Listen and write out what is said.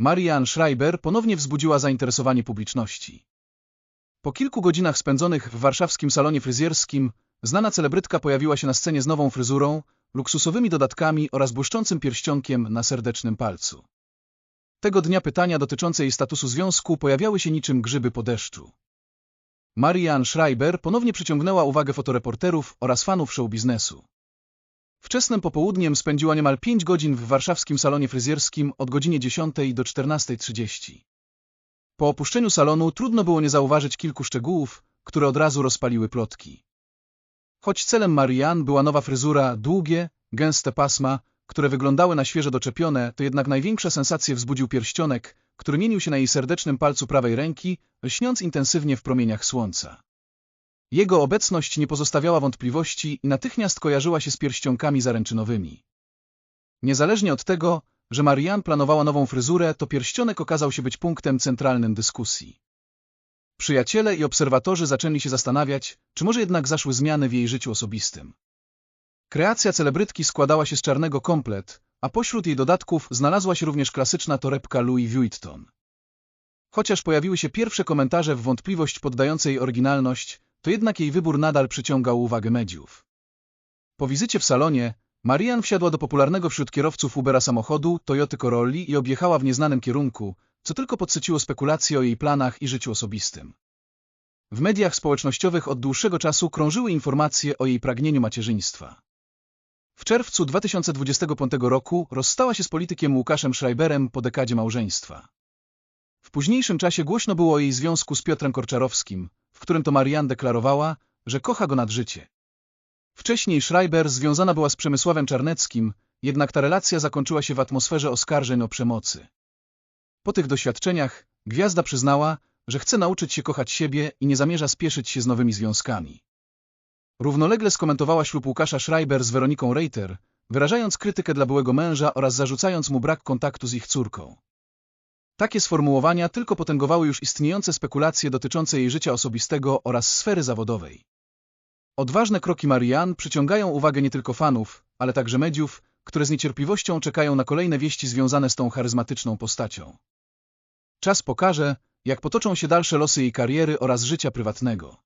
Marianne Schreiber ponownie wzbudziła zainteresowanie publiczności. Po kilku godzinach spędzonych w warszawskim salonie fryzjerskim, znana celebrytka pojawiła się na scenie z nową fryzurą, luksusowymi dodatkami oraz błyszczącym pierścionkiem na serdecznym palcu. Tego dnia pytania dotyczące jej statusu związku pojawiały się niczym grzyby po deszczu. Marianne Schreiber ponownie przyciągnęła uwagę fotoreporterów oraz fanów show biznesu. Wczesnym popołudniem spędziła niemal 5 godzin w warszawskim salonie fryzjerskim od godzinie 10 do 14.30. Po opuszczeniu salonu trudno było nie zauważyć kilku szczegółów, które od razu rozpaliły plotki. Choć celem Marianne była nowa fryzura, długie, gęste pasma, które wyglądały na świeżo doczepione, to jednak największe sensacje wzbudził pierścionek, który mienił się na jej serdecznym palcu prawej ręki, lśniąc intensywnie w promieniach słońca. Jego obecność nie pozostawiała wątpliwości i natychmiast kojarzyła się z pierścionkami zaręczynowymi. Niezależnie od tego, że Marianne planowała nową fryzurę, to pierścionek okazał się być punktem centralnym dyskusji. Przyjaciele i obserwatorzy zaczęli się zastanawiać, czy może jednak zaszły zmiany w jej życiu osobistym. Kreacja celebrytki składała się z czarnego komplet, a pośród jej dodatków znalazła się również klasyczna torebka Louis Vuitton. Chociaż pojawiły się pierwsze komentarze w wątpliwość poddające jej oryginalność, to jednak jej wybór nadal przyciągał uwagę mediów. Po wizycie w salonie, Marian wsiadła do popularnego wśród kierowców Ubera samochodu Toyota Corolla i objechała w nieznanym kierunku, co tylko podsyciło spekulacje o jej planach i życiu osobistym. W mediach społecznościowych od dłuższego czasu krążyły informacje o jej pragnieniu macierzyństwa. W czerwcu 2025 roku rozstała się z politykiem Łukaszem Schreiberem po dekadzie małżeństwa. W późniejszym czasie głośno było o jej związku z Piotrem Korczarowskim, w którym to Marianne deklarowała, że kocha go nad życie. Wcześniej Schreiber związana była z Przemysławem Czarneckim, jednak ta relacja zakończyła się w atmosferze oskarżeń o przemocy. Po tych doświadczeniach gwiazda przyznała, że chce nauczyć się kochać siebie i nie zamierza spieszyć się z nowymi związkami. Równolegle skomentowała ślub Łukasza Schreiber z Weroniką Reiter, wyrażając krytykę dla byłego męża oraz zarzucając mu brak kontaktu z ich córką. Takie sformułowania tylko potęgowały już istniejące spekulacje dotyczące jej życia osobistego oraz sfery zawodowej. Odważne kroki Marianne przyciągają uwagę nie tylko fanów, ale także mediów, które z niecierpliwością czekają na kolejne wieści związane z tą charyzmatyczną postacią. Czas pokaże, jak potoczą się dalsze losy jej kariery oraz życia prywatnego.